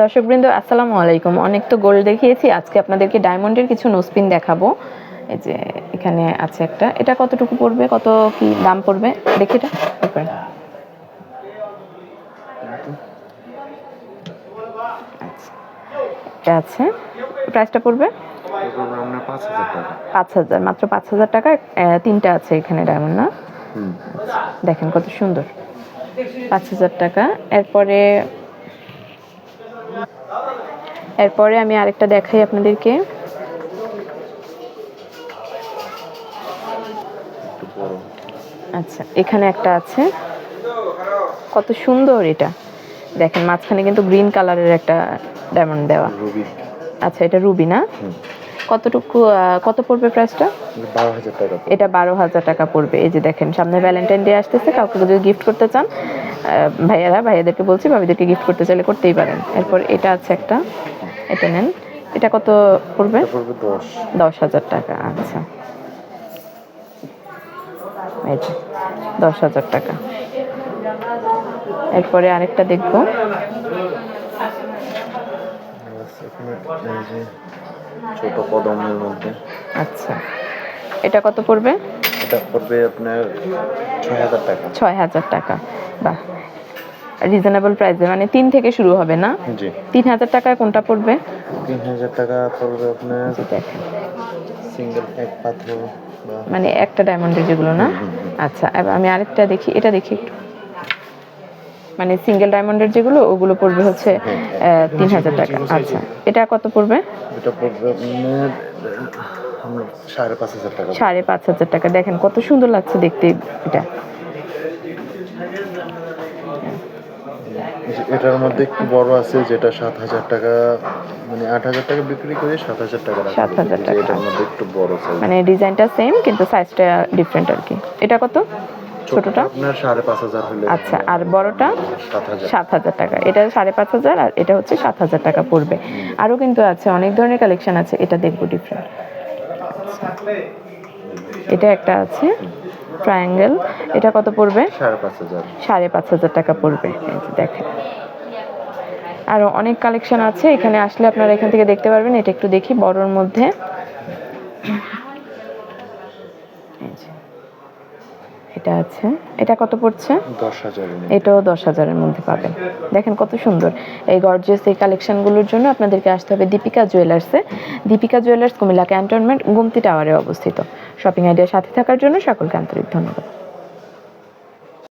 দর্শকবৃন্দ আসসালামু আলাইকুম। অনেক তো গোল্ড দেখিয়েছি। আজকে আপনাদেরকে ডায়মন্ডের কিছু নোসপিন দেখাবো। এই যে এখানে আছে একটা। এটা কতটুকু পড়বে? কত কি দাম পড়বে? দেখি এটা। এটা আছে। প্রাইসটা পড়বে? পাঁচ হাজার। মাত্র পাঁচ হাজার টাকা। তিনটা আছে এখানে ডায়মন্ড না? দেখেন কত সুন্দর। পাঁচ হাজার টাকা। এরপরে এরপরে আমি আরেকটা দেখাই আপনাদেরকে। আচ্ছা এখানে একটা আছে। কত সুন্দর এটা। দেখেন মাঝখানে কিন্তু গ্রিন কালারের একটা ডায়মন্ড দেওয়া। আচ্ছা এটা রুবি না? কতটুকু কত পড়বে প্রাইসটা। এটা বারো হাজার টাকা পড়বে। এই যে দেখেন সামনে ভ্যালেন্টাইন ডে আসতেছে কাউকে যদি গিফট করতে চান ভাইয়ারা ভাইয়াদেরকে বলছি ভাবিদেরকে গিফট করতে চাইলে করতেই পারেন। এরপর এটা আছে একটা। এটা নেন। এটা কত পড়বে? দশ। হাজার টাকা আচ্ছা। এই যে দশ হাজার টাকা। এরপরে আরেকটা দেখব। যে ছোট কদমের মধ্যে। আচ্ছা। এটা কত পড়বে? এটা পড়বে আপনার ছয় হাজার টাকা। ছয় হাজার টাকা। বাহ রিজনেবল প্রাইসে মানে তিন থেকে শুরু হবে না? জি। তিন হাজার টাকায় কোনটা পড়বে? তিন হাজার টাকা পড়বে আপনার সিঙ্গেল এক পাথর মানে একটা ডায়মন্ডের যেগুলো না? আচ্ছা এবার আমি আরেকটা দেখি এটা দেখি একটু। মানে সিঙ্গেল ডায়মন্ডের যেগুলো ওগুলো পড়বে হচ্ছে হ্যাঁ, তিন হাজার টাকা। আচ্ছা এটা কত পড়বে? এটা পড়বে সাড়ে পাঁচ হাজার টাকা। সাড়ে পাঁচ হাজার টাকা। দেখেন কত সুন্দর লাগছে দেখতে এটা। এটার মধ্যে একটু বড় আছে যেটা সাত হাজার টাকা মানে আট হাজার টাকা বিক্রি করে সাত হাজার টাকা রাখা 7,000 যায়। এই যে টাকা। এটার মধ্যে একটু বড় সাইজ মানে ডিজাইনটা সেম কিন্তু সাইজটা ডিফারেন্ট আর কি। এটা কত? ছোটটা? আপনার সাড়ে পাঁচ হাজার হলে আচ্ছা আর বড়টা? সাত হাজার। টাকা। এটা সাড়ে পাঁচ হাজার আর এটা হচ্ছে সাত হাজার টাকা পড়বে। আরও কিন্তু আছে অনেক ধরনের কালেকশন আছে এটা দেখব ডিফারেন্ট এটা একটা আছে। ট্রায়াঙ্গেল এটা কত পড়বে? সাড়ে পাঁচ হাজার। টাকা পড়বে। দেখেন। আরও অনেক কালেকশন আছে এখানে আসলে আপনারা এখান থেকে দেখতে পারবেন এটা একটু দেখি বড়োর মধ্যে। এটা আছে। এটা কত পড়ছে? দশ হাজার এটাও দশ হাজারের মধ্যে পাবেন। দেখেন কত সুন্দর। এই গর্জিয়াস এই কালেকশনগুলোর জন্য আপনাদেরকে আসতে হবে দীপিকা জুয়েলার্সে দীপিকা জুয়েলার্স কুমিল্লা ক্যান্টনমেন্ট গুমতি টাওয়ারে অবস্থিত। শপিং আইডিয়ার সাথে থাকার জন্য সকলকে আন্তরিক ধন্যবাদ।